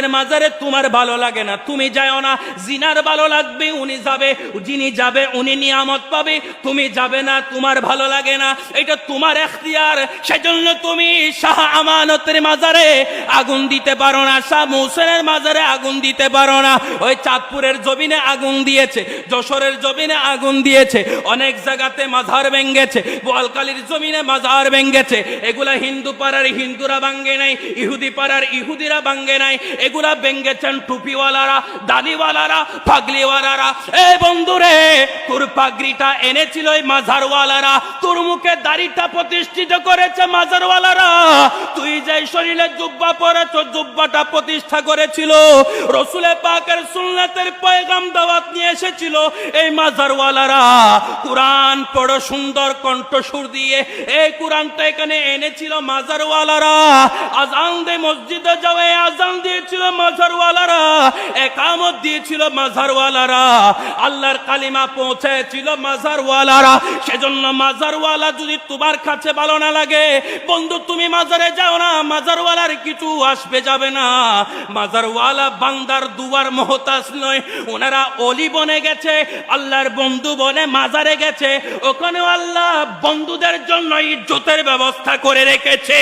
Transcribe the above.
এর মাজারে তোমার ভালো লাগে না। তুমি যাও না, জিনার ভালো লাগবে, উনি যাবে, যিনি যাবে, উনি নিয়ামত পাবে। তুমি যাবে না, তোমার ভালো লাগে না, এটা তোমার এখতিয়ার। সেজন্য তুমি শাহ আমানতের মাজারে আগুন দিতে পারো না, শাহ মৌসেনের মাজারে আগুন দিতে পারো না। ওই চাঁদপুরের জমিনে আগুন দিয়েছে, যশোরের জমিনে আগুন দিয়েছে, অনেক জায়গাতে মাজার ভেঙ্গেছে বোয়ালকালির জমিনে মাজার ভেঙ্গেছে। এগুলা হিন্দু পাড়ার হিন্দুরা ভাঙ্গে নাই, ইহুদি পাড়ার ইহুদিরা ভাঙ্গে নাই। এগুলা ভেঙ্গেছেন টুপিওয়ালারা দাড়িওয়ালারা পাগলিওয়ালারা। এ বন্ধুরে, তোর পাগড়িটা এনেছিল ওই মাজারওয়ালারা তোর মুখে দাড়িটা প্রতিষ্ঠিত করেছে মাজারওয়ালারা তুই যে শরীরে জুব্বা পরেছ, জুব্বাটা প্রতিষ্ঠা করেছিল। রসুলে পাকের সুন্নাতের পয়গাম দাওয়াত নিয়ে এসেছিল এই মাজারওয়ালারা কোরআন পড়ো, সুন্দর কণ্ঠসুর দিয়ে এই কোরআনটা এখানে এনেছিল মাজারওয়ালারা আজান দে মসজিদে যাও এই আজান দিয়েছিল মাজারওয়ালারা, একামত দিয়েছিল মাজারওয়ালারা, আল্লাহর কালিমা পৌঁছেছিল মাজারওয়ালারা। সেজন্য মাজারওয়ালা যদি তোমার কাছে ভালো না লাগে, বন্ধু তুমি মাজারে যাও না, মাজারওয়ালার কিছু আসবে যাবে না। মাজারওয়ালা বান্দার দুয়ার মহতাজ নয়, ওনারা অলি বনে গেছে, আল্লাহর বন্ধু বনে মাজারে গেছে ওখানে আল্লাহ বন্ধুদের জন্য ইজ্জতের ব্যবস্থা করে রেখেছে।